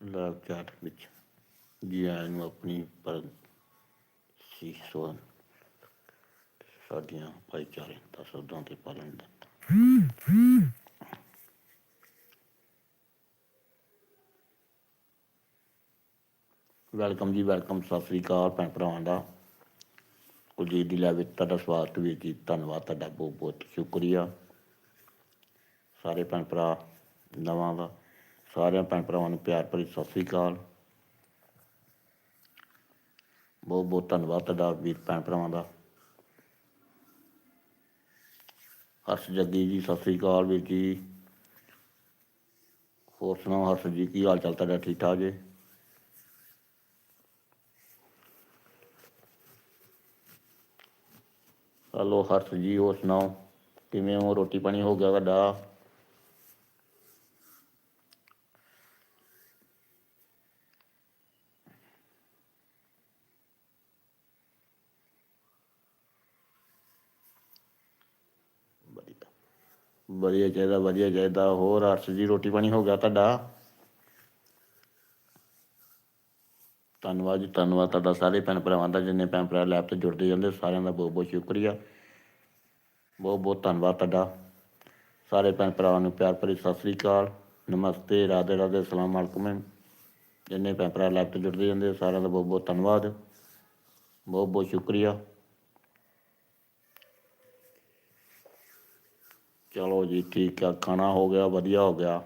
ਲਾਭ ਚਾਟ ਵਿੱਚ ਜੀ ਆਇਆਂ ਨੂੰ ਆਪਣੀ ਪਰ ਸੀਖ ਸੋਨ ਸਾਡੀਆਂ ਭਾਈਚਾਰੇ ਦਾ ਸ਼ਬਦਾਂ ਤੇ ਪਾਲਣ ਦਾ। ਵੈਲਕਮ ਜੀ, ਵੈਲਕਮ, ਸਤਿ ਸ੍ਰੀ ਅਕਾਲ ਭੈਣ ਭਰਾਵਾਂ ਦਾ। ਕੁਲਜੀਤ ਦੀ ਲੈ ਵਿੱਚ ਤੁਹਾਡਾ ਸਵਾਗਤ ਵੀ ਜੀ, ਧੰਨਵਾਦ ਤੁਹਾਡਾ ਬਹੁਤ ਬਹੁਤ, ਸ਼ੁਕਰੀਆ। ਸਾਰੇ ਭੈਣ ਭਰਾ ਨਵਾਂ ਦਾ ਸਾਰਿਆਂ ਭੈਣ ਭਰਾਵਾਂ ਨੂੰ ਪਿਆਰ ਭਰੀ ਸਤਿ ਸ੍ਰੀ ਅਕਾਲ। ਬਹੁਤ ਬਹੁਤ ਧੰਨਵਾਦ ਤੁਹਾਡਾ ਵੀਰ ਭੈਣ ਭਰਾਵਾਂ ਦਾ। ਹਰਸ਼ ਜੱਗੀ ਜੀ, ਸਤਿ ਸ੍ਰੀ ਅਕਾਲ ਵੀਰ ਜੀ। ਹੋਰ ਸੁਣਾਓ ਹਰਸ਼ ਜੀ, ਕੀ ਹਾਲ ਚਾਲ ਤੁਹਾਡਾ? ਠੀਕ ਠਾਕ ਜੀ? ਹਲੋ ਹਰਸ਼ ਜੀ, ਹੋਰ ਸੁਣਾਓ? ਕਿਵੇਂ ਹੋ? ਰੋਟੀ ਪਾਣੀ ਹੋ ਗਿਆ ਤੁਹਾਡਾ ਵਧੀਆ ਵਧੀਆ ਚਾਹੀਦਾ ਵਧੀਆ ਚਾਹੀਦਾ। ਹੋਰ ਅਰਸ਼ ਜੀ, ਰੋਟੀ ਪਾਣੀ ਹੋ ਗਿਆ ਤੁਹਾਡਾ? ਧੰਨਵਾਦ ਜੀ, ਧੰਨਵਾਦ ਤੁਹਾਡਾ। ਸਾਰੇ ਭੈਣ ਭਰਾਵਾਂ ਦਾ, ਜਿੰਨੇ ਭੈਣ ਭਰਾ ਲੈਬ ਤੇ ਜੁੜਦੇ ਜਾਂਦੇ, ਸਾਰਿਆਂ ਦਾ ਬਹੁਤ ਬਹੁਤ ਸ਼ੁਕਰੀਆ। ਬਹੁਤ ਬਹੁਤ ਧੰਨਵਾਦ ਤੁਹਾਡਾ। ਸਾਰੇ ਭੈਣ ਭਰਾਵਾਂ ਨੂੰ ਪਿਆਰ ਭਰੀ ਸਤਿ ਸ੍ਰੀ ਅਕਾਲ। ਨਮਸਤੇ, ਰਾਧੇ ਰਾਧੇ, ਸਲਾਮ ਅਲੈਕੁਮ ਜਿੰਨੇ ਭੈਣ ਭਰਾ ਲੈਬ ਤੇ ਜੁੜਦੇ ਜਾਂਦੇ, ਸਾਰਿਆਂ ਦਾ ਬਹੁਤ ਬਹੁਤ ਧੰਨਵਾਦ। ਬਹੁਤ ਬਹੁਤ ਸ਼ੁਕਰੀਆ। ਚਲੋ ਜੀ, ਠੀਕ ਆ, ਖਾਣਾ ਹੋ ਗਿਆ, ਵਧੀਆ ਹੋ ਗਿਆ।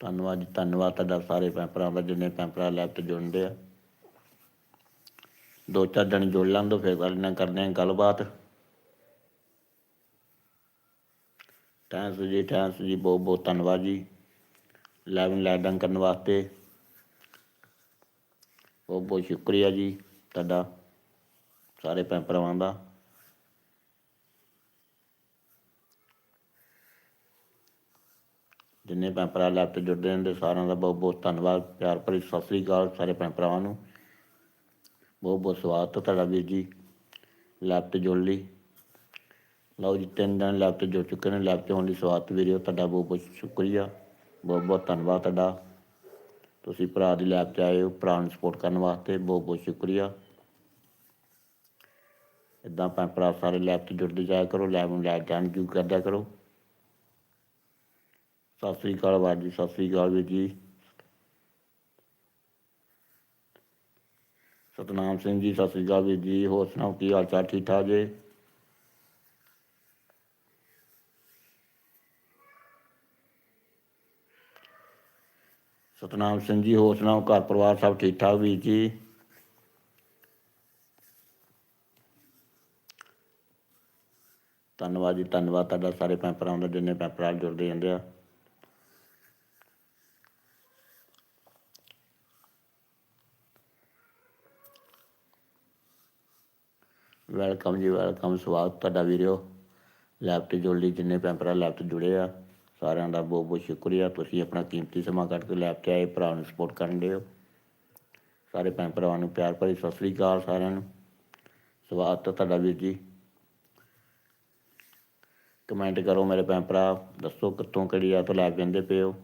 ਧੰਨਵਾਦ ਜੀ, ਧੰਨਵਾਦ ਤੁਹਾਡਾ ਸਾਰੇ ਪੈਂਪਰਾਂ ਦਾ, ਜਿੰਨੇ ਪੈਂਪਰਾਂ ਭਰਾ ਲੈਬ ਤੇ ਜੁੜਦੇ ਆ। ਦੋ ਚਾਰ ਦਿਨ ਜੁੜ ਲਾਂ ਦੋ ਫਿਰ ਗੱਲ ਨਾਲ ਕਰਦੇ ਆ, ਗੱਲਬਾਤ। ਥੈਂਕਸ ਜੀ ਥੈਂਕਸ ਜੀ ਬਹੁਤ ਬਹੁਤ ਧੰਨਵਾਦ ਜੀ। ਲਾਈਵ ਨੂੰ ਲਾਈਕ ਕਰਨ ਵਾਸਤੇ। ਬਹੁਤ ਬਹੁਤ ਸ਼ੁਕਰੀਆ ਜੀ ਤੁਹਾਡਾ, ਸਾਰੇ ਭੈਣ ਭਰਾਵਾਂ ਦਾ। ਜਿੰਨੇ ਭੈਣ ਭਰਾ ਲੈਬ ਤੇ ਜੁੜਦੇ ਨੇ ਸਾਰਿਆਂ ਦਾ ਬਹੁਤ ਬਹੁਤ ਧੰਨਵਾਦ, ਪਿਆਰ ਭਰੀ ਸਤਿ ਸ੍ਰੀ ਅਕਾਲ ਸਾਰੇ ਭੈਣ ਭਰਾਵਾਂ ਨੂੰ। ਬਹੁਤ ਬਹੁਤ ਸਵਾਗਤ ਹੈ ਤੁਹਾਡਾ ਵੀਰ ਜੀ ਲੈਬ ਤੇ ਜੁੜ ਲਈ। ਲਓ ਜੀ, ਤਿੰਨ ਦਿਨ ਲੈਬ ਤੇ ਜੁੜ ਚੁੱਕੇ ਨੇ ਲੈਬ ਤੇ ਹੋਣ ਲਈ ਸਵਾਗਤ ਵੀਰਿਓ ਤੁਹਾਡਾ ਬਹੁਤ ਬਹੁਤ ਸ਼ੁਕਰੀਆ, ਬਹੁਤ ਬਹੁਤ ਧੰਨਵਾਦ ਤੁਹਾਡਾ। ਤੁਸੀਂ ਭਰਾ ਦੀ ਲੈਬ 'ਚ ਆਏ ਹੋ, ਭਰਾ ਨੂੰ ਸਪੋਰਟ ਕਰਨ ਵਾਸਤੇ ਬਹੁਤ ਬਹੁਤ ਸ਼ੁਕਰੀਆ। ਇਦਾਂ ਭੈਣ ਭਰਾ ਸਾਰੇ ਲੈਬ 'ਚ ਜੁੜਦੇ ਜਾਇਆ ਕਰੋ ਲੈਬ ਨੂੰ ਲੈਬ ਜਾਣ ਜੂ ਕਰਦਿਆ ਕਰੋ। ਸਤਿ ਸ੍ਰੀ ਅਕਾਲ ਬਾਦ ਜੀ, ਸਤਿ ਸ੍ਰੀ ਅਕਾਲ ਵੀਰ ਜੀ। ਸਤਨਾਮ ਸਿੰਘ ਜੀ, ਸਤਿ ਸ੍ਰੀ ਅਕਾਲ ਵੀਰ ਜੀ, ਹੋਰ ਸੁਣਾਓ, ਕੀ ਹਾਲ ਚਾਲ ਠੀਕ ਠਾਕ ਜੇ? ਸਤਨਾਮ ਸਿੰਘ ਜੀ ਹੋਰ ਸੁਣਾਓ, ਘਰ ਪਰਿਵਾਰ ਸਭ ਠੀਕ ਠਾਕ ਵੀਰ ਜੀ? ਧੰਨਵਾਦ ਜੀ, ਧੰਨਵਾਦ ਤੁਹਾਡਾ, ਸਾਰੇ ਪੈਂਪਰਾਂ ਦਾ, ਜਿੰਨੇ ਪੈਂਪਰਾਂ ਜੁੜਦੇ ਜਾਂਦੇ ਆ। ਵੈਲਕਮ ਜੀ, ਵੈਲਕਮ, ਸਵਾਗਤ ਤੁਹਾਡਾ ਵੀਰਿਓ। ਲੈਫਟ ਤੇ ਜੁੜ ਲਈ ਜਿੰਨੇ ਪੈਂਪਰਾਂ ਲੈਫਟ ਜੁੜੇ ਆ। ਸਾਰਿਆਂ ਦਾ ਬਹੁਤ ਬਹੁਤ ਸ਼ੁਕਰੀਆ। ਤੁਸੀਂ ਆਪਣਾ ਕੀਮਤੀ ਸਮਾਂ ਕੱਢ ਕੇ ਲੈਬ ਤੇ ਆਏ ਭਰਾ ਨੂੰ ਸਪੋਰਟ ਕਰਨ ਦੇ ਹੋ ਸਾਰੇ ਭੈਣ ਭਰਾਵਾਂ ਨੂੰ ਪਿਆਰ ਭਰੀ ਸਤਿ ਸ੍ਰੀ ਅਕਾਲ ਸਾਰਿਆਂ ਨੂੰ। ਸਵਾਗਤ ਹੈ ਤੁਹਾਡਾ ਵੀਰ ਜੀ। ਕਮੈਂਟ ਕਰੋ ਮੇਰੇ ਭੈਣ ਭਰਾ, ਦੱਸੋ ਕਿੱਥੋਂ ਕਿਹੜੀ ਆ ਤੋਂ ਲੈ ਜਾਂਦੇ ਪਏ ਹੋ?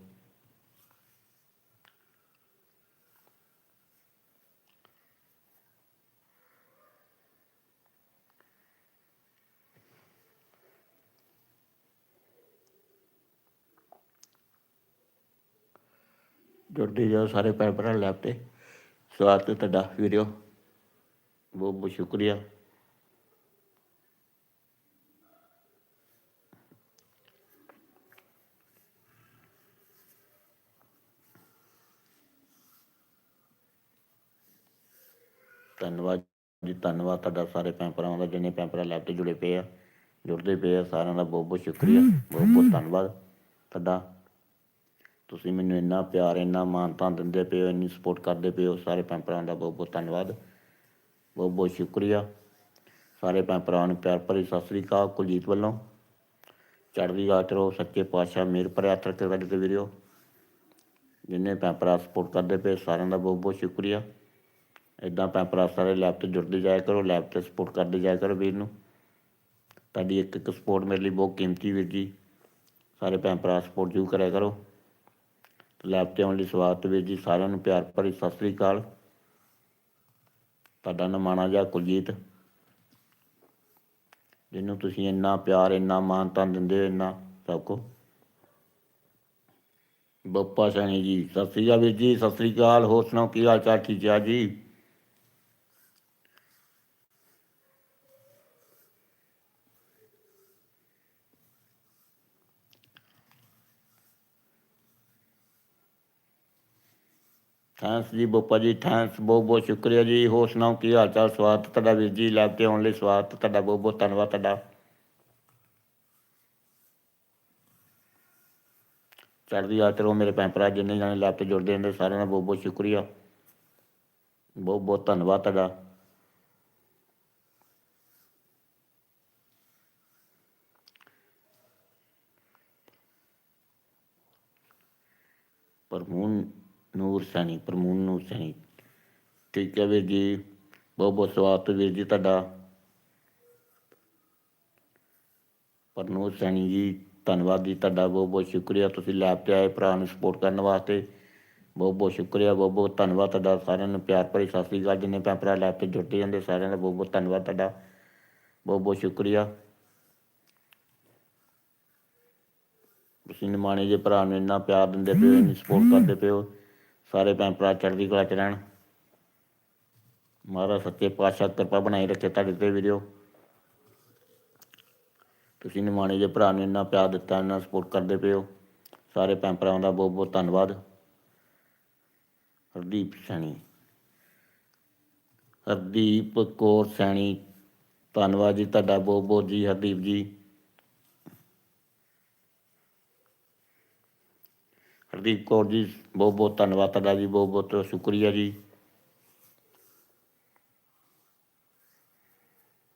ਜਾਓ ਸਾਰੇ ਭੈਣ ਭਰਾ ਲੈਬ ਤੇ ਸਵਾਗਤ ਤੁਹਾਡਾ ਵੀਡੀਓ ਬਹੁਤ ਬਹੁਤ ਸ਼ੁਕਰੀਆ। ਧੰਨਵਾਦ ਜੀ ਧੰਨਵਾਦ ਤੁਹਾਡਾ ਸਾਰੇ ਭੈਣ ਭਰਾਵਾਂ ਦਾ ਜਿੰਨੇ ਭੈਣ ਭਰਾ ਲੈਬ ਤੇ ਜੁੜੇ ਪਏ ਆ ਜੁੜਦੇ ਪਏ ਆ ਸਾਰਿਆਂ ਦਾ ਬਹੁਤ ਬਹੁਤ ਸ਼ੁਕਰੀਆ। ਬਹੁਤ ਬਹੁਤ ਧੰਨਵਾਦ। ਤੁਹਾਡਾ ਤੁਸੀਂ ਮੈਨੂੰ ਇੰਨਾ ਪਿਆਰ, ਇੰਨਾ ਮਾਨਤਾ ਦਿੰਦੇ ਪਏ ਹੋ, ਇੰਨੀ ਸਪੋਰਟ ਕਰਦੇ ਪਏ ਹੋ, ਸਾਰੇ ਭੈਣ ਭਰਾਵਾਂ ਦਾ ਬਹੁਤ ਬਹੁਤ ਧੰਨਵਾਦ। ਬਹੁਤ ਬਹੁਤ ਸ਼ੁਕਰੀਆ। ਸਾਰੇ ਭੈਣ ਭਰਾਵਾਂ ਨੂੰ ਪਿਆਰ ਭਰੀ ਸਤਿ ਸ੍ਰੀ ਅਕਾਲ, ਕੁਲਜੀਤ ਵੱਲੋਂ। ਚੜ੍ਹਦੀ ਕਲਾ ਚ ਰਹੋ, ਸੱਚੇ ਪਾਤਸ਼ਾਹ, ਮੇਰ ਭਰਿਆ ਹੱਥ ਰੱਖੇ ਵੀਰਿਓ ਜਿੰਨੇ ਭੈਣ ਭਰਾ ਸਪੋਰਟ ਕਰਦੇ ਪਏ, ਸਾਰਿਆਂ ਦਾ ਬਹੁਤ ਬਹੁਤ ਸ਼ੁਕਰੀਆ। ਇਦਾਂ ਭੈਣ ਭਰਾ ਸਾਰੇ ਲੈਬ ਤੇ ਜੁੜਦੇ ਜਾਇਆ ਕਰੋ ਲੈਬ ਤੇ ਸਪੋਰਟ ਕਰਦੇ ਜਾਇਆ ਕਰੋ ਵੀਰ ਨੂੰ। ਤੁਹਾਡੀ ਇੱਕ ਇੱਕ ਸਪੋਰਟ ਮੇਰੇ ਲਈ ਬਹੁਤ ਕੀਮਤੀ ਵੀਰ ਜੀ। ਸਾਰੇ ਭੈਣ ਭਰਾ ਸਪੋਰਟ ਜ਼ਰੂਰ ਕਰਿਆ ਕਰੋ। ਲੈਬ ਤੇ ਆਉਣ ਲਈ ਸਵਾਗਤ ਵੀਰ ਜੀ ਸਾਰਿਆਂ ਨੂੰ ਪਿਆਰ ਭਰੀ ਸਤਿ ਸ੍ਰੀ ਅਕਾਲ। ਤੁਹਾਡਾ ਨਮਾਣਾ ਜਾ ਕੁਲਜੀਤ। ਜਿਹਨੂੰ ਤੁਸੀਂ ਇੰਨਾ ਪਿਆਰ, ਇੰਨਾ ਮਾਨਤਾ ਦਿੰਦੇ ਹੋ, ਇੰਨਾ ਸਭ ਕੋ ਬੱਪਾ ਸੈਣੀ ਜੀ, ਸਤਿ ਸ੍ਰੀ ਅਕਾਲ ਵੀਰ ਜੀ, ਸਤਿ ਸ੍ਰੀ ਅਕਾਲ। ਹੋਰ ਸੁਣਾਓ, ਕੀ ਹਾਲ ਚਾਲ? ਠੀਕ ਆ ਜੀ? ਥੈਂਕਸ ਜੀ ਬੋਪਾ ਜੀ, ਥੈਂਕਸ, ਬਹੁਤ ਬਹੁਤ ਸ਼ੁਕਰੀਆ ਜੀ। ਹੋਰ ਸੁਣਾਓ, ਕੀ ਹਾਲ ਚਾਲ? ਸਵਾਗਤ ਤੁਹਾਡਾ ਵੀਰ ਜੀ ਲੈਬ ਤੇ ਆਉਣ ਲਈ ਸਵਾਗਤ ਤੁਹਾਡਾ, ਬਹੁਤ ਬਹੁਤ ਧੰਨਵਾਦ ਤੁਹਾਡਾ। ਚੜ੍ਹਦੀ ਆ ਰੋ ਮੇਰੇ ਭੈਣ ਭਰਾ, ਜਿੰਨੇ ਜਾਣੇ ਲੈਬ ਤੇ ਜੁੜਦੇ ਹੁੰਦੇ, ਸਾਰਿਆਂ ਦਾ ਬਹੁਤ ਬਹੁਤ ਸ਼ੁਕਰੀਆ। ਬਹੁਤ ਬਹੁਤ ਧੰਨਵਾਦ ਤੁਹਾਡਾ। ਪਰ ਹੁਣ ਨੂਰ ਸੈਣੀ, ਪ੍ਰਮੂਨ ਨੂਰ ਸੈਣੀ। ਠੀਕ ਹੈ ਵੀਰ ਜੀ, ਬਹੁਤ ਬਹੁਤ ਸਵਾਗਤ ਵੀਰ ਜੀ ਤੁਹਾਡਾ। ਪਰਨੂਰ ਸੈਣੀ ਜੀ, ਧੰਨਵਾਦ ਜੀ ਤੁਹਾਡਾ, ਬਹੁਤ ਬਹੁਤ ਸ਼ੁਕਰੀਆ ਤੁਸੀਂ ਲੈਬ ਤੇ ਆਏ ਭਰਾ ਨੂੰ ਸਪੋਰਟ ਕਰਨ ਵਾਸਤੇ। ਬਹੁਤ ਬਹੁਤ ਸ਼ੁਕਰੀਆ, ਬਹੁਤ ਬਹੁਤ ਧੰਨਵਾਦ ਤੁਹਾਡਾ, ਸਾਰਿਆਂ ਨੂੰ ਪਿਆਰ ਭਰੀ ਸਤਿ ਸ੍ਰੀ ਅਕਾਲ। ਜਿੰਨੇ ਭੈਣ ਭਰਾ ਲੈਬ ਤੇ ਜੁੜਦੇ ਜਾਂਦੇ ਸਾਰਿਆਂ ਦਾ ਬਹੁਤ ਬਹੁਤ ਧੰਨਵਾਦ ਤੁਹਾਡਾ। ਬਹੁਤ ਬਹੁਤ ਸ਼ੁਕਰੀਆ। ਤੁਸੀਂ ਨਿਮਾਣੇ ਜੇ ਭਰਾ ਨੂੰ ਇੰਨਾ ਪਿਆਰ ਦਿੰਦੇ ਪਏ ਇੰਨੀ ਸਪੋਰਟ ਕਰਦੇ ਪਏ ਹੋ। ਸਾਰੇ ਭੈਣ ਭਰਾ ਚੜ੍ਹਦੀ ਕਲਾ ਚ ਰਹਿਣ। ਮਹਾਰਾਜ ਸੱਚੇ ਪਾਤਸ਼ਾਹ ਕਿਰਪਾ ਬਣਾਈ ਰੱਖੇ ਤੁਹਾਡੇ ਤੇ ਵੀਡੀਓ ਤੁਸੀਂ ਨਿਮਾਣੇ ਜੇ ਭਰਾ ਨੂੰ ਇੰਨਾ ਪਿਆਰ ਦਿੱਤਾ, ਇੰਨਾ ਸਪੋਰਟ ਕਰਦੇ ਪਏ ਹੋ। ਸਾਰੇ ਭੈਣ ਭਰਾਵਾਂ ਦਾ ਬਹੁਤ ਬਹੁਤ ਧੰਨਵਾਦ। ਹਰਦੀਪ ਸੈਣੀ। ਹਰਦੀਪ ਕੌਰ ਸੈਣੀ, ਧੰਨਵਾਦ ਜੀ ਤੁਹਾਡਾ, ਬਹੁਤ ਬਹੁਤ ਜੀ, ਹਰਦੀਪ ਜੀ। ਹਰਦੀਪ ਕੌਰ ਜੀ, ਬਹੁਤ ਬਹੁਤ ਧੰਨਵਾਦ ਤੁਹਾਡਾ ਜੀ, ਬਹੁਤ ਬਹੁਤ ਸ਼ੁਕਰੀਆ ਜੀ।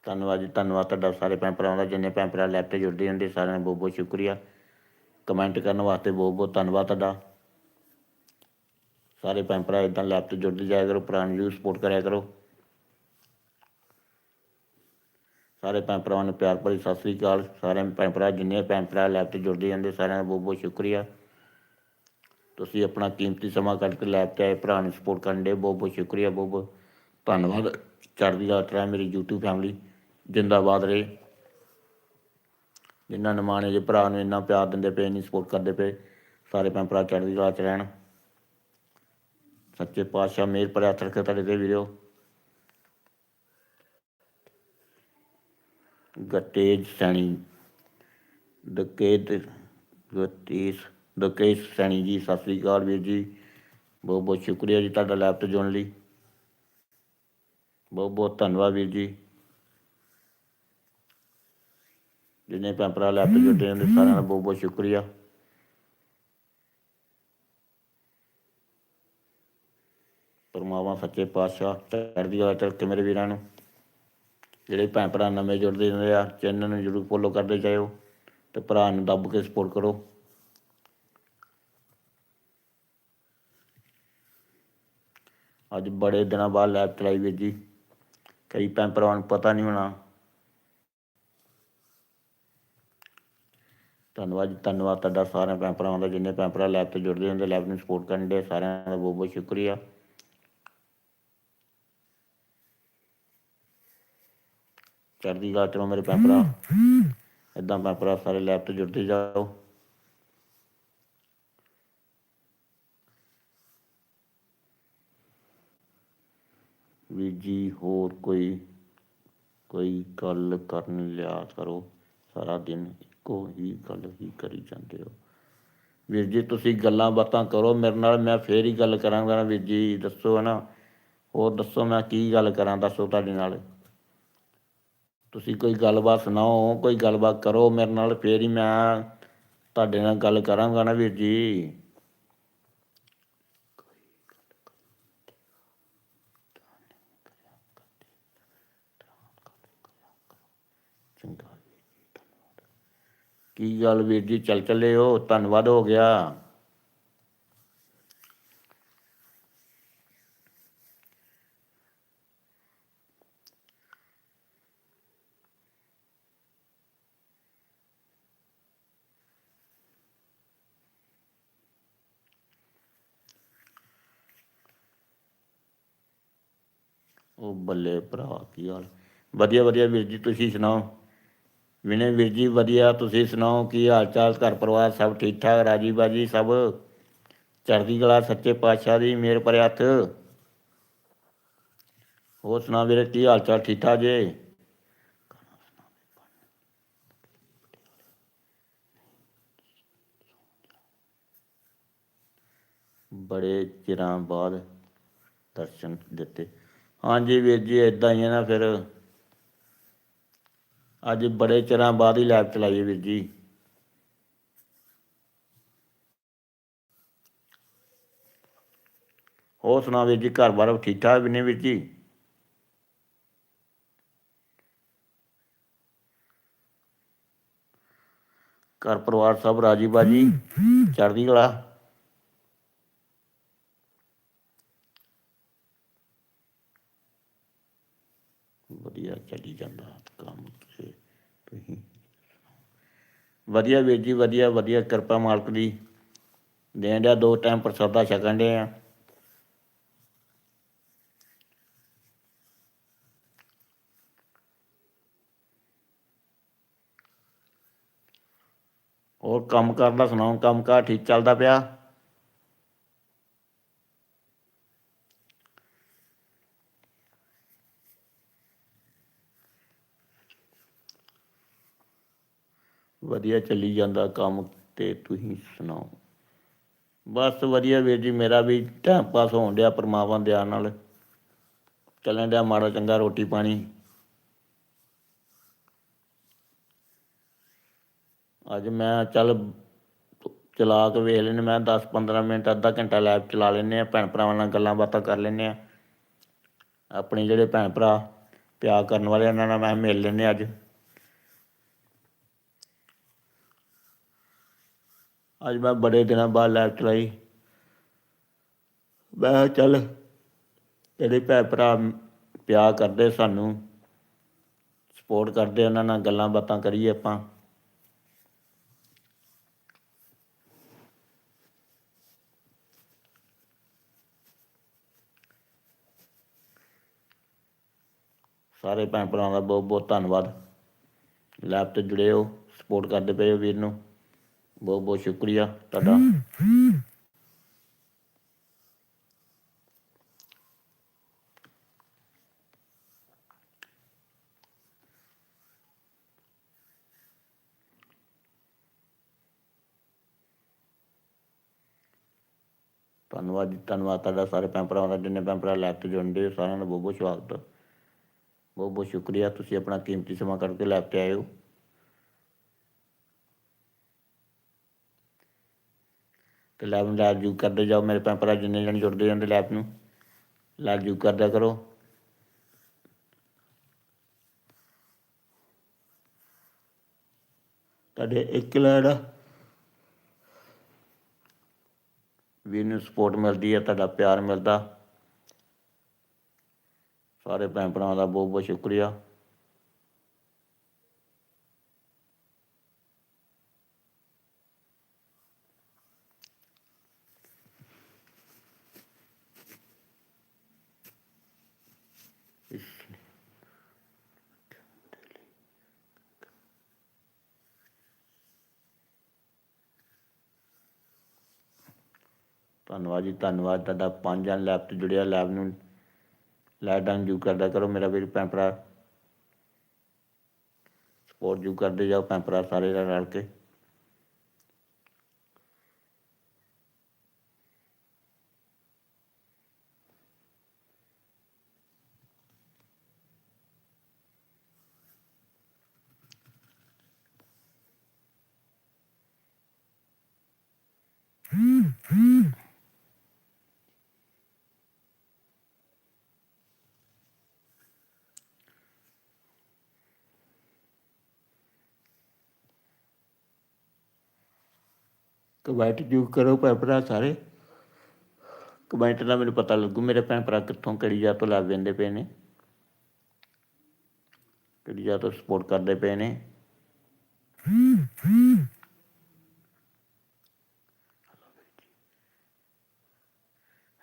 ਧੰਨਵਾਦ ਜੀ, ਧੰਨਵਾਦ ਤੁਹਾਡਾ ਸਾਰੇ ਭੈਣ ਭਰਾਵਾਂ ਦਾ, ਜਿੰਨੇ ਭੈਣ ਭਰਾ ਲੈਬ ਤੇ ਜੁੜਦੇ ਹੁੰਦੇ, ਸਾਰਿਆਂ ਦਾ ਬਹੁਤ ਬਹੁਤ ਸ਼ੁਕਰੀਆ। ਕਮੈਂਟ ਕਰਨ ਵਾਸਤੇ ਬਹੁਤ ਬਹੁਤ ਧੰਨਵਾਦ ਤੁਹਾਡਾ। ਸਾਰੇ ਭੈਣ ਭਰਾ ਇਦਾਂ ਲੈਬ ਤੇ ਜੁੜਦੇ ਜਾਇਆ ਕਰੋ ਭਰਾ ਨੂੰ ਸਪੋਰਟ ਕਰਿਆ ਕਰੋ। ਸਾਰੇ ਭੈਣ ਭਰਾਵਾਂ ਨੂੰ ਪਿਆਰ ਭਰੀ ਸਤਿ ਸ੍ਰੀ ਅਕਾਲ। ਸਾਰੇ ਭੈਣ ਭਰਾ, ਜਿੰਨੇ ਭੈਣ ਭਰਾ ਲੈਬ ਤੇ ਜੁੜਦੇ ਜਾਂਦੇ ਸਾਰਿਆਂ ਦਾ ਬਹੁਤ ਬਹੁਤ ਸ਼ੁਕਰੀਆ। ਤੁਸੀਂ ਆਪਣਾ ਕੀਮਤੀ ਸਮਾਂ ਕੱਢ ਕੇ ਲੈਬ ਤੇ ਆਏ, ਭਰਾ ਨੂੰ ਸਪੋਰਟ ਕਰਨ ਦੇ, ਬਹੁਤ ਬਹੁਤ ਸ਼ੁਕਰੀਆ, ਬਹੁਤ ਬਹੁਤ ਧੰਨਵਾਦ। ਚੜ੍ਹਦੀ ਕਲਾ ਚ ਰਹਿ ਮੇਰੀ YouTube ਫੈਮਿਲੀ ਜਿੰਦਾਬਾਦ ਰਹੇ। ਜਿਨ੍ਹਾਂ ਨਿਮਾਣੇ ਜੇ ਭਰਾ ਨੂੰ ਇੰਨਾ ਪਿਆਰ ਦਿੰਦੇ ਪਏ, ਇੰਨੀ ਸਪੋਰਟ ਕਰਦੇ ਪਏ, ਸਾਰੇ ਭੈਣ ਭਰਾ ਚੜ੍ਹਦੀ ਕਲਾ ਚ ਰਹਿਣ। ਸੱਚੇ ਪਾਤਸ਼ਾਹ ਮੇਰ ਪਰ ਹੱਥ ਰੱਖੇ ਤੁਹਾਡੇ ਤੇ ਵੀਰੋ। ਗਤੇਜ ਸੈਣੀ, ਦਕੇਤ ਗਤੇਜ ਦਕੇਜ ਸੈਣੀ ਜੀ, ਸਤਿ ਸ੍ਰੀ ਅਕਾਲ ਵੀਰ ਜੀ। ਬਹੁਤ ਬਹੁਤ ਸ਼ੁਕਰੀਆ ਜੀ ਤੁਹਾਡਾ ਲੈਬ ਤੇ ਜੁੜਨ ਲਈ। ਬਹੁਤ ਬਹੁਤ ਧੰਨਵਾਦ ਵੀਰ ਜੀ। ਜਿੰਨੇ ਭੈਣ ਭਰਾ ਲੈਬ ਤੇ ਜੁੜੇ ਹੁੰਦੇ ਸਾਰਿਆਂ ਦਾ ਬਹੁਤ ਬਹੁਤ ਸ਼ੁਕਰੀਆ। ਪਰਮਾਤਮਾ ਸੱਚੇ ਪਾਤਸ਼ਾਹ ਚੜ੍ਹਦੀ ਕਲਾ ਚ ਰੱਖੇ ਮੇਰੇ ਵੀਰਾਂ ਨੂੰ। ਜਿਹੜੇ ਭੈਣ ਭਰਾ ਨਵੇਂ ਜੁੜਦੇ ਹੁੰਦੇ ਆ ਚੈਨਲ ਨੂੰ ਜਰੂਰ ਫੋਲੋ ਕਰਦੇ ਜਾਇਓ ਤੇ ਭਰਾ ਨੂੰ ਦੱਬ ਕੇ ਸਪੋਰਟ ਕਰੋ। ਅੱਜ ਬੜੇ ਦਿਨਾਂ ਬਾਅਦ ਲੈਬ ਚਲਾਈ ਵੀਰ ਜੀ। ਕਈ ਭੈਣ ਭਰਾਵਾਂ ਨੂੰ ਪਤਾ ਨਹੀਂ ਹੋਣਾ। ਧੰਨਵਾਦ ਜੀ ਧੰਨਵਾਦ ਤੁਹਾਡਾ ਸਾਰਿਆਂ ਭੈਣ ਭਰਾਵਾਂ ਦਾ ਜਿੰਨੇ ਭੈਣ ਭਰਾ ਲੈਬ ਤੇ ਜੁੜਦੇ ਹੁੰਦੇ ਲੈਬ ਨੂੰ ਸਪੋਰਟ ਕਰਨ ਦੇ ਸਾਰਿਆਂ ਦਾ ਬਹੁਤ ਬਹੁਤ ਸ਼ੁਕਰੀਆ। ਚੜ੍ਹਦੀ ਕਲਾ ਚਲੋ ਮੇਰੇ ਭੈਣ ਭਰਾ ਏਦਾਂ ਭੈਣ ਭਰਾ ਸਾਰੇ ਲੈਬ ਤੇ ਜੁੜਦੇ ਜਾਓ। ਵੀਰ ਜੀ, ਹੋਰ ਕੋਈ ਕੋਈ ਗੱਲ ਕਰਨ ਲਿਆ ਕਰੋ। ਸਾਰਾ ਦਿਨ ਇੱਕੋ ਹੀ ਗੱਲ ਹੀ ਕਰੀ ਜਾਂਦੇ ਹੋ। ਵੀਰ ਜੀ, ਤੁਸੀਂ ਗੱਲਾਂ ਬਾਤਾਂ ਕਰੋ। ਮੇਰੇ ਨਾਲ ਮੈਂ ਫੇਰ ਹੀ ਗੱਲ ਕਰਾਂਗਾ। ਨਾ ਵੀਰ ਜੀ, ਦੱਸੋ ਹੈ ਨਾ ਹੋਰ ਦੱਸੋ ਮੈਂ ਕੀ ਗੱਲ ਕਰਾਂ, ਦੱਸੋ ਤੁਹਾਡੇ ਨਾਲ। ਤੁਸੀਂ ਕੋਈ ਗੱਲਬਾਤ ਸੁਣਾਓ, ਕੋਈ ਗੱਲਬਾਤ ਕਰੋ। ਮੇਰੇ ਨਾਲ ਫੇਰ ਹੀ ਮੈਂ ਤੁਹਾਡੇ ਨਾਲ ਗੱਲ ਕਰਾਂਗਾ ਨਾ ਵੀਰ ਜੀ ਚੰਗਾ ਵੀਰ ਜੀ, ਧੰਨਵਾਦ। ਕੀ ਗੱਲ ਵੀਰ ਜੀ, ਚੱਲ ਚੱਲੇ ਹੋ, ਧੰਨਵਾਦ ਹੋ ਗਿਆ। ਉਹ ਬੱਲੇ ਭਰਾ, ਕੀ ਹਾਲ। ਵਧੀਆ ਵਧੀਆ ਵੀਰ ਜੀ, ਤੁਸੀਂ ਸੁਣਾਓ? ਵਿਨੇ ਵੀਰ ਜੀ, ਵਧੀਆ। ਤੁਸੀਂ ਸੁਣਾਓ, ਕੀ ਹਾਲ ਚਾਲ ਘਰ ਪਰਿਵਾਰ ਸਭ ਠੀਕ ਠਾਕ ਰਾਜੀ ਬਾਜੀ ਸਭ? ਚੜ੍ਹਦੀ ਕਲਾ ਸੱਚੇ ਪਾਤਸ਼ਾਹ ਦੀ, ਮੇਰ ਭਰੇ ਹੱਥ। ਹੋਰ ਸੁਣਾ ਵੀਰੇ, ਕੀ ਹਾਲ ਚਾਲ ਠੀਕ ਠਾਕ ਜੇ? ਬੜੇ ਚਿਰਾਂ ਬਾਅਦ ਦਰਸ਼ਨ ਦਿੱਤੇ। ਹਾਂਜੀ ਵੀਰ ਜੀ ਇਦਾਂ ਹੀ ਹੈ ਨਾ ਫਿਰ। ਅੱਜ ਬੜੇ ਚਿਰਾਂ ਬਾਅਦ ਹੀ ਲੈਬ ਚਲਾਈ ਵੀਰ ਜੀ। ਹੋਰ ਸੁਣਾ ਵੀਰ ਜੀ, ਘਰ ਬਾਰ ਠੀਕ ਠਾਕ ਵੀ ਨੇ ਵੀਰ ਜੀ? ਘਰ ਪਰਿਵਾਰ ਸਭ ਰਾਜੀ ਬਾਜੀ? ਚੜ੍ਹਦੀ ਕਲਾ? ਵਧੀਆ ਚੱਲੀ ਜਾਂਦਾ ਕੰਮ। ਤੁਸੀਂ। ਵਧੀਆ ਵੀਰ ਜੀ, ਵਧੀਆ ਵਧੀਆ ਕਿਰਪਾ ਮਾਲਕ ਦੀ। ਦੇਣ ਡਿਆ ਦੋ ਟਾਈਮ ਪ੍ਰਸਾਦਾ ਛਕਣ ਦੇ ਆ। ਹੋਰ ਕੰਮ ਕਾਰ ਦਾ ਸੁਣਾਓ? ਕੰਮ ਕਾਰ ਠੀਕ ਚੱਲਦਾ ਪਿਆ? ਵਧੀਆ ਚੱਲੀ ਜਾਂਦਾ ਕੰਮ ਤੇ ਤੁਸੀਂ ਸੁਣਾਓ। ਬਸ ਵਧੀਆ ਵੀਰ ਜੀ, ਮੇਰਾ ਵੀ ਟਾਈਮ ਪਾਸ ਹੋਣ ਡਿਆ ਪਰਮਾਤਮਾ ਦਿਆ ਨਾਲ। ਚੱਲਣ ਡਿਆ ਮਾੜਾ ਚੰਗਾ ਰੋਟੀ ਪਾਣੀ। ਅੱਜ ਮੈਂ ਚੱਲ ਚਲਾ ਕੇ ਵੇਖ ਲੈਨੇ ਮੈਂ 10 15 ਮਿੰਟ, ਅੱਧਾ ਘੰਟਾ ਲੈਬ ਚਲਾ ਲੈਨੇ ਆ ਭੈਣ ਭਰਾਵਾਂ ਨਾਲ ਗੱਲਾਂ ਬਾਤਾਂ ਕਰ ਲੈਨੇ ਆ ਆਪਣੇ ਜਿਹੜੇ ਭੈਣ ਭਰਾ ਪਿਆਰ ਕਰਨ ਵਾਲੇ ਉਹਨਾਂ ਨਾਲ ਮੈਂ ਮਿਲ ਲੈਨੇ ਅੱਜ। ਅੱਜ ਮੈਂ ਬੜੇ ਦਿਨਾਂ ਬਾਅਦ ਲੈਬ ਚਲਾਈ। ਮੈਂ ਚੱਲ ਜਿਹੜੇ ਭੈਣ ਭਰਾ ਪਿਆਰ ਕਰਦੇ ਸਾਨੂੰ। ਸਪੋਰਟ ਕਰਦੇ, ਉਹਨਾਂ ਨਾਲ ਗੱਲਾਂ ਬਾਤਾਂ ਕਰੀਏ ਆਪਾਂ। ਸਾਰੇ ਭੈਣ ਭਰਾਵਾਂ ਦਾ ਬਹੁਤ ਬਹੁਤ ਧੰਨਵਾਦ। ਲੈਬ ਤੇ ਜੁੜੇ ਹੋ ਸਪੋਰਟ ਕਰਦੇ ਪਏ ਹੋ ਵੀਰ ਨੂੰ। ਬਹੁਤ ਬਹੁਤ ਸ਼ੁਕਰੀਆ ਤੁਹਾਡਾ ਧੰਨਵਾਦ ਜੀ ਧੰਨਵਾਦ ਤੁਹਾਡਾ ਸਾਰੇ ਭਰਾਵਾਂ ਦਾ ਜਿੰਨੇ ਭਰਾ ਲੈਬ ਤੇ ਜੁੜਦੇ ਸਾਰਿਆਂ ਦਾ ਬਹੁਤ ਬਹੁਤ ਸਵਾਗਤ ਬਹੁਤ ਬਹੁਤ ਸ਼ੁਕਰੀਆ ਤੁਸੀਂ ਆਪਣਾ ਕੀਮਤੀ ਸਮਾਂ ਕੱਢ ਕੇ ਲੈਬ ਤੇ ਆਏ ਹੋ। ਤੇ ਲੈਬ ਨੂੰ ਲੈਬ ਯੂਜ਼ ਕਰਦੇ ਜਾਓ, ਮੇਰੇ ਭੈਣ ਭਰਾ ਜਿੰਨੇ ਜਣ ਜੁੜਦੇ ਜਾਂਦੇ ਲੈਬ ਨੂੰ। ਲੈਬ ਯੂਜ਼ ਕਰਦਾ ਕਰੋ। ਤੁਹਾਡੇ ਇੱਕ ਲੈਣਾ ਵੀ ਨੂੰ ਸਪੋਰਟ ਮਿਲਦੀ ਹੈ ਤੁਹਾਡਾ ਪਿਆਰ ਮਿਲਦਾ। ਸਾਰੇ ਭੈਣ ਭਰਾਵਾਂ ਦਾ ਬਹੁਤ ਬਹੁਤ ਸ਼ੁਕਰੀਆ। ਧੰਨਵਾਦ ਜੀ, ਧੰਨਵਾਦ। ਤੁਹਾਡਾ ਪੰਜ ਜਣ ਲੈਬ ਤੇ ਜੁੜਿਆ ਲੈਬ ਨੂੰ। ਲਾਈਟ ਡਾਊਨ ਜੂ ਕਰਦਾ ਕਰੋ ਮੇਰਾ ਵੀਰ, ਭੈਣ ਭਰਾ। ਸਪੋਰਟ ਜੂ ਕਰਦੇ ਜਾਓ, ਭੈਣ ਭਰਾ ਸਾਰੇ ਰਲ ਰਲ ਕੇ। ਕਮੈਂਟ ਜੂ ਕਰੋ ਭੈਣ ਭਰਾ ਸਾਰੇ। ਕਮੈਂਟ ਨਾਲ ਮੈਨੂੰ ਪਤਾ ਲੱਗੂ ਮੇਰੇ ਭੈਣ ਭਰਾ ਕਿੱਥੋਂ ਕਿਹੜੀ ਜਗ੍ਹਾ ਤੋਂ ਲੱਗ ਜਾਂਦੇ ਪਏ ਨੇ। ਕਿਹੜੀ ਜਗ੍ਹਾ ਤੋਂ ਸਪੋਰਟ ਕਰਦੇ ਪਏ ਨੇ।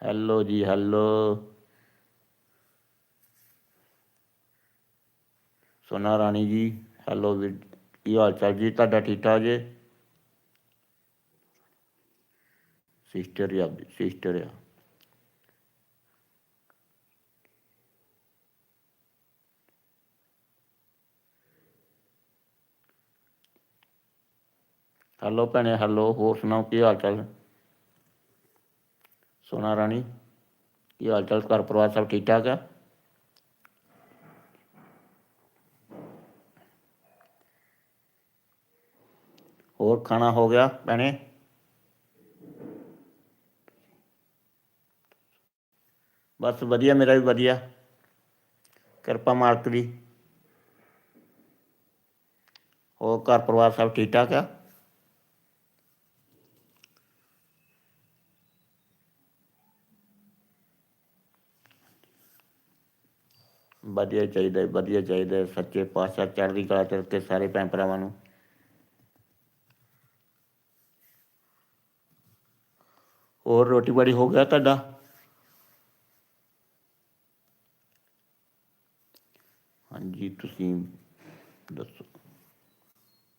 ਹੈਲੋ ਜੀ, ਹੈਲੋ। ਸੋਨਾ ਰਾਣੀ ਜੀ, ਹੈਲੋ ਵੀਰ, ਕੀ ਹਾਲ ਚਾਲ ਜੀ? ਤੁਹਾਡਾ ਠੀਕ ਠਾਕ ਜੀ? ਸਿਸਟਰ ਆ ਸਿਸਟਰ ਆ। ਹੈਲੋ ਭੈਣੇ, ਹੈਲੋ, ਹੋਰ ਸੁਣਾਓ ਕੀ ਹਾਲ ਚਾਲ? ਸੋਨਾ ਰਾਣੀ, ਕੀ ਹਾਲ ਚਾਲ? ਘਰ ਪਰਿਵਾਰ ਸਭ ਠੀਕ ਠਾਕ ਆ? ਹੋਰ ਖਾਣਾ ਹੋ ਗਿਆ ਭੈਣੇ? ਬਸ ਵਧੀਆ, ਮੇਰਾ ਵੀ ਵਧੀਆ। ਕਿਰਪਾ ਮਾਲਕ ਦੀ। ਹੋਰ ਘਰ ਪਰਿਵਾਰ ਸਭ ਠੀਕ ਠਾਕ ਆ? ਵਧੀਆ ਚਾਹੀਦਾ ਵਧੀਆ ਚਾਹੀਦਾ ਸੱਚੇ ਪਾਤਸ਼ਾਹ ਚੜ੍ਹਦੀ ਕਲਾ ਚ ਰੱਖੇ ਸਾਰੇ ਭੈਣ ਭਰਾਵਾਂ ਨੂੰ। ਹੋਰ ਰੋਟੀ ਬਾੜੀ ਹੋ ਗਿਆ ਤੁਹਾਡਾ? ਹਾਂਜੀ ਤੁਸੀਂ ਦੱਸੋ?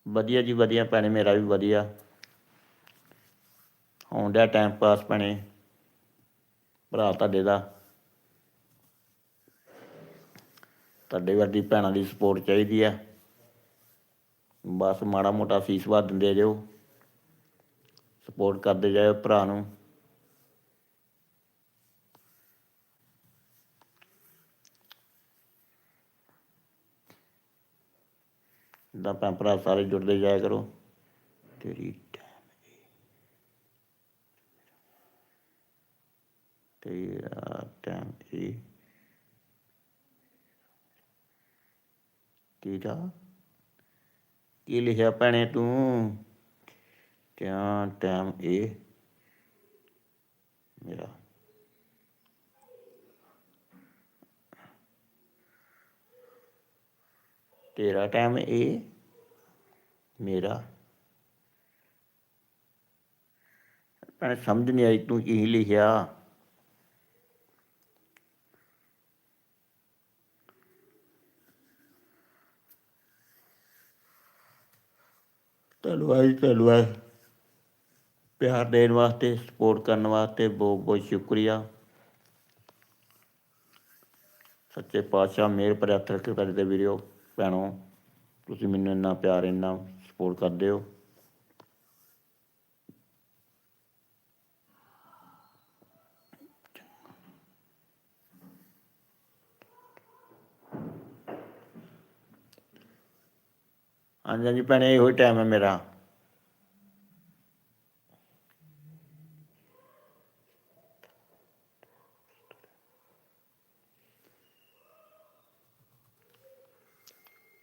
ਵਧੀਆ ਜੀ ਵਧੀਆ ਭੈਣੇ, ਮੇਰਾ ਵੀ ਵਧੀਆ। ਹੋਣ ਡਿਆ ਟਾਈਮ ਪਾਸ ਭੈਣੇ। ਭਰਾ ਤੁਹਾਡੇ ਦਾ। ਤੁਹਾਡੇ ਵਰਗੀ ਭੈਣਾਂ ਦੀ ਸਪੋਰਟ ਚਾਹੀਦੀ ਆ। ਬਸ ਮਾੜਾ ਮੋਟਾ ਫੀਸ ਵਾ ਦਿੰਦੇ ਜਾਓ। ਸਪੋਰਟ ਕਰਦੇ ਜਾਓ ਭਰਾ ਨੂੰ। ਦਾ ਭੈਣ ਭਰਾ ਸਾਰੇ ਜੁੜਦੇ ਜਾਇਆ ਕਰੋ। ਤੇਰੀ ਟਾਈਮ ਤੇਰਾ ਟਾਈਮ ਇਹ ਤੇਰਾ ਕੀ ਲਿਖਿਆ ਭੈਣੇ ਤੂੰ? ਕਿਆ ਟਾਈਮ ਇਹ ਮੇਰਾ ਤੇਰਾ ਟਾਈਮ ਇਹ ਮੇਰਾ। ਭੈਣੇ ਸਮਝ ਨਹੀਂ ਆਈ ਤੂੰ ਕੀ ਲਿਖਿਆ। ਧੰਨਵਾਦ ਧੰਨਵਾਦ। ਪਿਆਰ ਦੇਣ ਵਾਸਤੇ ਸਪੋਰਟ ਕਰਨ ਵਾਸਤੇ ਬਹੁਤ ਬਹੁਤ ਸ਼ੁਕਰੀਆ। ਸੱਚੇ ਪਾਤਸ਼ਾਹ, ਮਿਹਰ ਭਰਿਆ ਰੱਖੇ ਤੁਹਾਡੇ ਤੇ ਵੀਡੀਓ ਭੈਣੋ, ਤੁਸੀਂ ਮੈਨੂੰ ਇੰਨਾ ਪਿਆਰ, ਇੰਨਾ ਸਪੋਰਟ ਕਰਦੇ ਹੋ। ਹਾਂਜੀ ਹਾਂਜੀ ਭੈਣੇ, ਇਹੋ ਹੀ ਟਾਈਮ ਹੈ ਮੇਰਾ।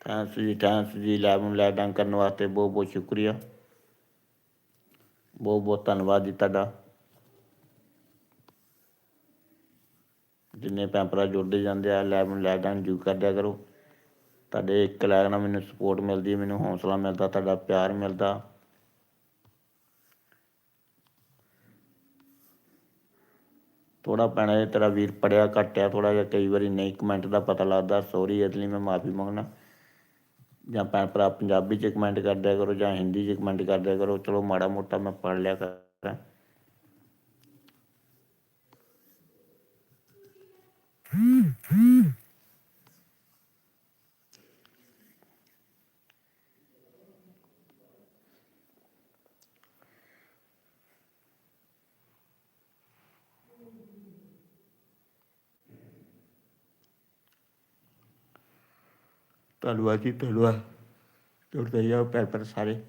ਥੈਂਕਸ ਜੀ ਥੈਂਕਸ ਜੀ ਲੈਬ ਨੂੰ ਲੈ ਡਾਂ ਕਰਨ ਵਾਸਤੇ ਬਹੁਤ ਬਹੁਤ ਸ਼ੁਕਰੀਆ। ਬਹੁਤ ਬਹੁਤ ਧੰਨਵਾਦ ਜੀ ਤੁਹਾਡਾ। ਜਿੰਨੇ ਭੈਣ ਭਰਾ ਜੁੜਦੇ ਜਾਂਦੇ ਆ ਲੈਬ ਨੂੰ ਲੈ ਡਾਂ ਜੂ ਕਰਦਿਆ ਕਰੋ। ਤੁਹਾਡੇ ਇੱਕ ਲਾਇਕ ਨਾਲ ਮੈਨੂੰ ਸਪੋਰਟ ਮਿਲਦੀ ਮੈਨੂੰ ਹੌਸਲਾ ਮਿਲਦਾ, ਤੁਹਾਡਾ ਪਿਆਰ ਮਿਲਦਾ। ਥੋੜਾ ਪੈਣਾ ਜਿਹਾ ਤੇਰਾ ਵੀਰ ਪੜਿਆ ਘਟਿਆ ਥੋੜਾ ਜਿਹਾ ਕਈ ਵਾਰੀ ਨਹੀਂ ਕਮੈਂਟ ਦਾ ਪਤਾ ਲੱਗਦਾ ਸੌਰੀ ਇਸ ਲਈ ਮੈਂ ਮਾਫੀ ਮੰਗਣਾ ਜਾਂ ਭੈਣ ਭਰਾ ਪੰਜਾਬੀ ਚ ਕਮੈਂਟ ਕਰ ਦਿਆ ਕਰੋ ਜਾਂ ਹਿੰਦੀ ਚ ਕਮੈਂਟ ਕਰ ਦਿਆ ਕਰੋ, ਚਲੋ ਮਾੜਾ ਮੋਟਾ ਮੈਂ ਪੜ ਲਿਆ ਕਰਾਂ। ਧੰਨਵਾਦ ਜੀ ਧੰਨਵਾਦ ਜੁੜਦੇ ਜਾਓ ਪੈਰ ਪਰ ਸਾਰੇ।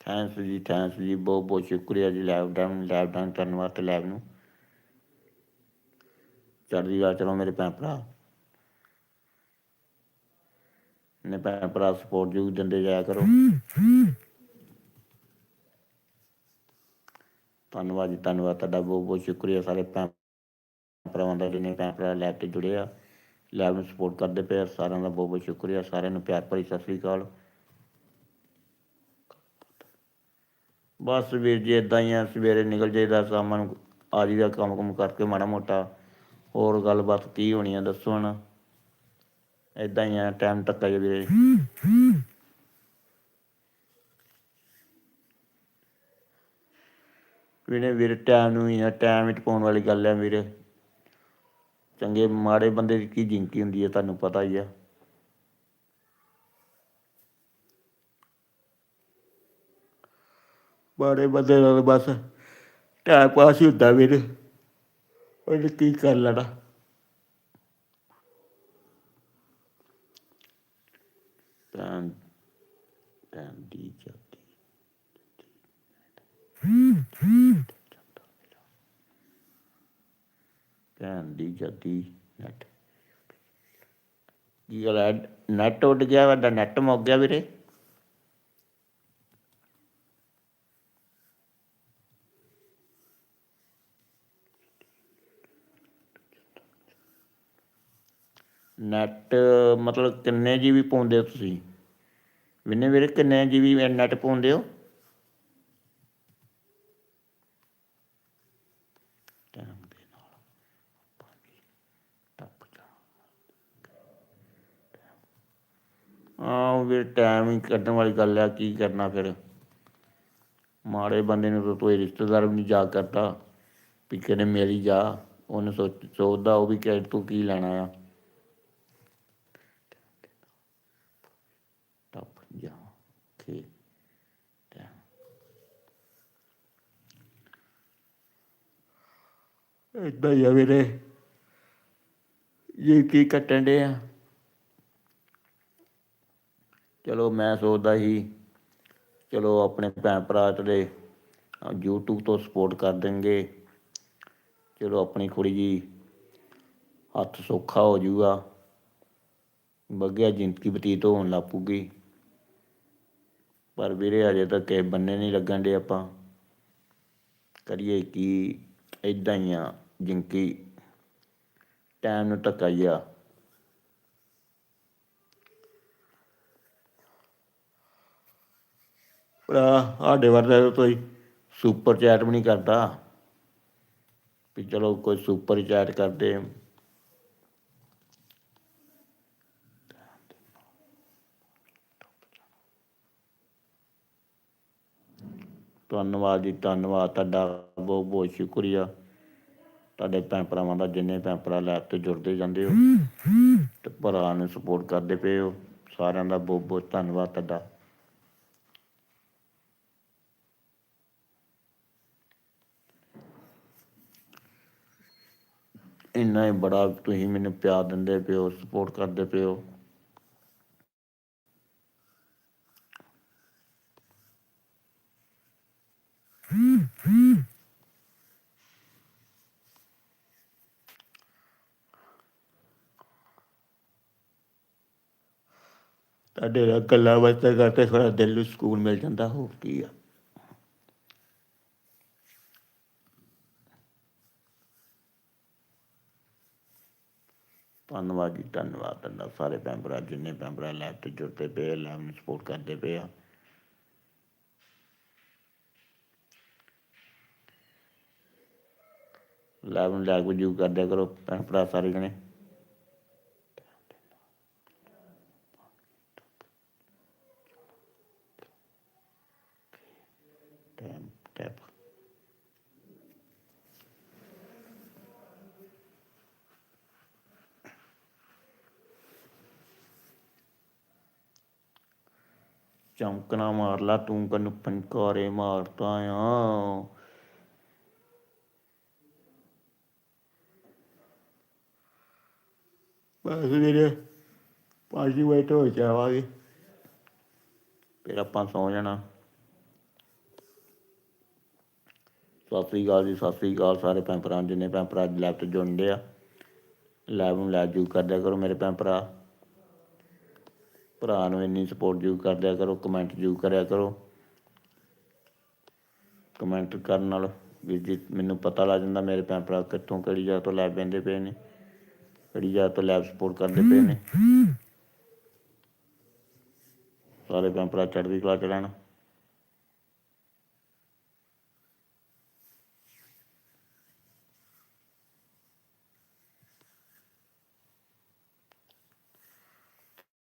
ਥੈਂਕਸ ਜੀ ਥੈਂਕਸ ਜੀ, ਬਹੁਤ ਬਹੁਤ ਸ਼ੁਕਰੀਆ ਜੀ ਲਾਈਵ ਡਾਊਨ ਲਾਈਵ ਡਾਊਨ ਕਰਨ ਵਾਸਤੇ ਲਾਈਵ ਨੂੰ। ਚੜ੍ਹਦੀ ਰਾਤ ਚਲੋ ਮੇਰੇ ਭੈਣ ਭਰਾ। ਨੇ ਭੈਣ ਭਰਾ ਸਪੋਰਟ ਜੂ ਦਿੰਦੇ ਜਾਇਆ ਕਰੋ। ਧੰਨਵਾਦ ਜੀ, ਧੰਨਵਾਦ ਤੁਹਾਡਾ ਬਹੁਤ ਬਹੁਤ ਸ਼ੁਕਰੀਆ। ਸਾਰੇ ਭੈਣ ਭਰਾਵਾਂ ਦਾ ਜਿਹਨੇ ਭੈਣ ਭਰਾ ਲੈਬ ਤੇ ਜੁੜੇ ਆ ਲੈਬ ਨੂੰ ਸਪੋਰਟ ਕਰਦੇ ਪਏ ਆ। ਸਾਰਿਆਂ ਦਾ ਬਹੁਤ ਬਹੁਤ ਸ਼ੁਕਰੀਆ। ਸਾਰਿਆਂ ਨੂੰ ਪਿਆਰ ਭਰੀ ਸਤਿ ਸ੍ਰੀ ਅਕਾਲ। ਬਸ ਵੀਰ ਜੀ ਇਦਾਂ ਹੀ ਆ, ਸਵੇਰੇ ਨਿਕਲ ਜਾਈਦਾ ਸ਼ਾਮਾਂ ਨੂੰ, ਆ ਜਾਈਦਾ ਕੰਮ ਕੁਮ ਕਰਕੇ ਮਾੜਾ ਮੋਟਾ। ਹੋਰ ਗੱਲਬਾਤ ਕੀ ਹੋਣੀ ਆ, ਦੱਸੋ ਹੁਣ। ਇਦਾਂ ਹੀ ਆ ਟਾਈਮ ਤੱਕ ਆ ਵੀਰੇ। ਵੀਰੇ ਵੀਰੇ ਟਾਈਮ ਨੂੰ ਹੀ ਆ ਟਾਈਮ ਵਿੱਚ ਪਾਉਣ ਵਾਲੀ ਗੱਲ ਆ ਵੀਰੇ। ਚੰਗੇ, ਮਾੜੇ ਬੰਦੇ ਦੀ ਕੀ ਜਿੰਕੀ ਹੁੰਦੀ ਹੈ ਤੁਹਾਨੂੰ ਪਤਾ ਹੀ ਆ। ਮਾੜੇ ਬੰਦੇ ਨਾਲ ਬਸ ਟਾਈਮ ਪਾਸ ਹੀ ਹੁੰਦਾ ਵੀਰੇ। ਉਹਨੇ ਕੀ ਕਰ ਲੈਣਾ। ਭੈਣ ਭੈਣ ਦੀ ਜਾਤੀ ਭੈਣ ਦੀ ਜਾਤੀ ਨੈਟ ਕੀ ਗੱਲ ਹੈ? ਨੈਟ ਉੱਡ ਗਿਆ, ਵੱਡਾ ਨੈਟ ਮੁੱਕ ਗਿਆ ਵੀਰੇ। ਨੈਟ ਮਤਲਬ ਕਿੰਨੇ ਜੀ ਵੀ ਪਾਉਂਦੇ ਹੋ ਤੁਸੀਂ? ਵਿਨੇ ਵੀਰੇ ਕਿੰਨੇ ਜੀ ਵੀ ਨੈਟ ਪਾਉਂਦੇ ਹੋ? ਟਾਈਮ ਵੀ ਟਾਈਮ ਹੀ ਕੱਢਣ ਵਾਲੀ ਗੱਲ ਆ, ਕੀ ਕਰਨਾ ਫਿਰ? ਮਾੜੇ ਬੰਦੇ ਨੂੰ ਤਾਂ ਕੋਈ ਰਿਸ਼ਤੇਦਾਰ ਵੀ ਨਹੀਂ ਜਾ ਕਰਦਾ ਵੀ ਕਿਨੇ ਮੇਰੀ ਜਾ, ਉਹਨੇ ਸੋਚ ਸੋਚਦਾ ਉਹ ਵੀ ਕਿ ਤੂੰ ਕੀ ਲੈਣਾ ਆ ਟੱਪ ਜਾ ਕੇ ਏਦਾਂ ਹੀ ਆ ਵੀਰੇ। ਇਹ ਕੀ ਕੱਟਣ ਦੇ ਆ। ਚਲੋ ਮੈਂ ਸੋਚਦਾ ਸੀ, ਚਲੋ ਆਪਣੇ ਭੈਣ ਭਰਾ ਤੇ YouTube ਤੋਂ ਸਪੋਰਟ ਕਰ ਦੇਣਗੇ। ਚਲੋ ਆਪਣੀ ਕੁੜੀ ਜੀ ਹੱਥ ਸੌਖਾ ਹੋ ਜਾਊਗਾ। ਵਧੀਆ ਜ਼ਿੰਦਗੀ ਬਤੀਤ ਹੋਣ ਲੱਗ ਪਊਗੀ। ਪਰ ਵੀਰੇ ਅਜੇ ਤੱਕ ਕਿਸੇ ਬੰਨੇ ਨਹੀਂ ਲੱਗਣ ਦੇ ਆਪਾਂ। ਕਰੀਏ ਕੀ? ਇਦਾਂ ਹੀ ਆ। ਜਿੰਕੀ ਟਾਈਮ ਨੂੰ ਧੱਕਾ ਹੀ ਆ। ਭਰਾ, ਸਾਡੇ ਵਰਗਾ ਤਾਂ ਕੋਈ ਸੁਪਰ ਚੈਟ ਵੀ ਨਹੀਂ ਕਰਦਾ। ਵੀ ਚਲੋ ਕੋਈ ਸੁਪਰ ਚੈਟ ਕਰਦੇ। ਧੰਨਵਾਦ ਜੀ, ਧੰਨਵਾਦ। ਤੁਹਾਡਾ ਬਹੁਤ ਬਹੁਤ ਸ਼ੁਕਰੀਆ। ਤੁਹਾਡੇ ਭੈਣ ਭਰਾਵਾਂ ਦਾ ਜਿੰਨੇ ਭੈਣ ਭਰਾ ਲੈਬ ਤੇ ਜੁੜਦੇ ਜਾਂਦੇ ਹੋ ਤੇ ਭਰਾ ਨੂੰ ਸਪੋਰਟ ਕਰਦੇ ਪਏ ਹੋ ਸਾਰਿਆਂ ਦਾ ਬਹੁਤ ਬਹੁਤ ਧੰਨਵਾਦ ਤੁਹਾਡਾ। ਇੰਨਾ ਹੀ ਬੜਾ ਤੁਸੀਂ ਮੈਨੂੰ ਪਿਆਰ ਦਿੰਦੇ ਹੋ ਸਪੋਰਟ ਕਰਦੇ ਪਏ ਸਾਡੇ ਤੁਹਾਡੇ ਨਾਲ ਗੱਲਾਂ ਬਾਤਾਂ ਕਰਦੇ ਥੋੜਾ ਦਿਲ ਨੂੰ ਸਕੂਨ ਮਿਲ ਜਾਂਦਾ, ਹੋਰ ਕੀ ਆ। ਧੰਨਵਾਦ ਜੀ, ਧੰਨਵਾਦ ਤੁਹਾਡਾ ਸਾਰੇ ਭੈਣ ਭਰਾ ਜਿੰਨੇ ਭੈਣ ਭਰਾ ਲੈਬ ਤੇ ਜੁੜਦੇ ਪਏ ਲੈਬ ਨੂੰ ਸਪੋਰਟ ਕਰਦੇ ਪਏ ਆ। ਲੈਬ ਨੂੰ ਲਾਈਕ ਵੀ ਜੂ ਕਰਦਿਆ ਕਰੋ, ਭੈਣ ਭਰਾ ਸਾਰੇ ਜਣੇ। ਟੈਪ ਚੌਂਕਣਾ ਮਾਰ ਲਾ ਤੂੰ ਕਨੂੰ ਪੰਕਾਰੇ ਮਾਰਦਾ ਆ ਬਸ ਵੀਰੇ ਪੰਜ ਵਜੇ ਤੋਂ ਜਾਵਾਂਗੇ। ਫਿਰ ਆਪਾਂ ਸੌ ਜਾਣਾ। ਸਤਿ ਸ੍ਰੀ ਅਕਾਲ ਜੀ, ਸਤਿ ਸ੍ਰੀ ਅਕਾਲ ਸਾਰੇ ਭੈਣ ਭਰਾ, ਜਿੰਨੇ ਭੈਣ ਭਰਾ ਲੈਬ ਤੇ ਜੁੜਦੇ ਆ। ਲੈਬ ਨੂੰ ਲੈ ਜੂ ਕਰਦਿਆ ਕਰੋ ਮੇਰੇ ਭੈਣ ਭਰਾ। ਭਰਾ ਨੂੰ ਇੰਨੀ ਸਪੋਰਟ ਜੂ ਕਰਦਿਆ ਕਰੋ ਕਮੈਂਟ ਜੂ ਕਰਿਆ ਕਰੋ। ਕਮੈਂਟ ਕਰਨ ਨਾਲ ਵੀਰ ਜੀ ਮੈਨੂੰ ਪਤਾ ਲੱਗ ਜਾਂਦਾ ਮੇਰੇ ਭੈਣ ਭਰਾ ਕਿੱਥੋਂ ਕਿਹੜੀ ਜਗ੍ਹਾ ਤੋਂ ਲੈਬ ਪੈਂਦੇ ਪਏ ਨੇ, ਕਿਹੜੀ ਜਗ੍ਹਾ ਤੋਂ ਲੈਬ ਸਪੋਰਟ ਕਰਦੇ ਪਏ ਨੇ। ਸਾਰੇ ਭੈਣ ਭਰਾ ਚੜ੍ਹਦੀ ਕਲਾ ਚ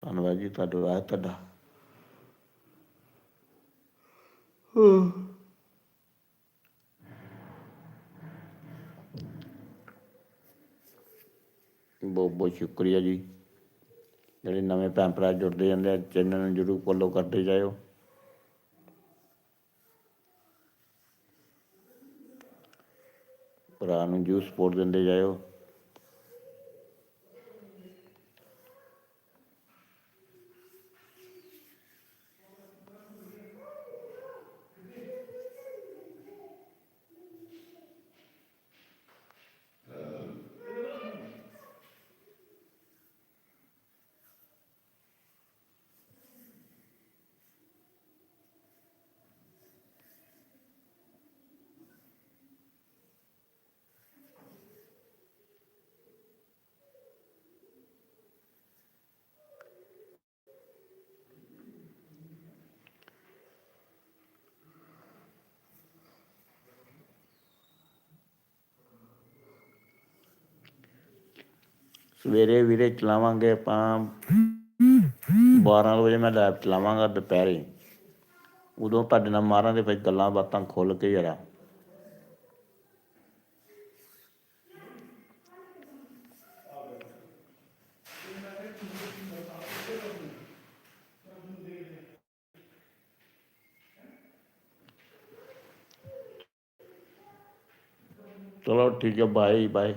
ਧੰਨਵਾਦ ਜੀ ਤੁਹਾਡਾ ਰਾਹ ਤੁਹਾਡਾ ਬਹੁਤ ਬਹੁਤ ਸ਼ੁਕਰੀਆ ਜੀ ਜਿਹੜੇ ਨਵੇਂ ਭੈਣ ਭਰਾ ਜੁੜਦੇ ਜਾਂਦੇ ਆ ਚੈਨਲ ਨੂੰ ਜਰੂਰ ਫੋਲੋ ਕਰਦੇ ਜਾਇਓ ਭਰਾ ਨੂੰ ਜਰੂਰ ਸਪੋਰਟ ਦਿੰਦੇ ਜਾਇਓ ਸਵੇਰੇ ਵੀਰੇ ਚਲਾਵਾਂਗੇ ਆਪਾਂ 12 ਵਜੇ ਮੈਂ ਲੈਬ ਚਲਾਵਾਂਗਾ ਦੁਪਹਿਰੇ। ਉਦੋਂ ਤੁਹਾਡੇ ਨਾਲ ਮਾਰਾਂਗੇ, ਫਿਰ ਗੱਲਾਂ ਬਾਤਾਂ ਖੁੱਲ ਕੇ ਜਰਾ। ਚਲੋ ਠੀਕ ਹੈ ਬਾਏ ਬਾਏ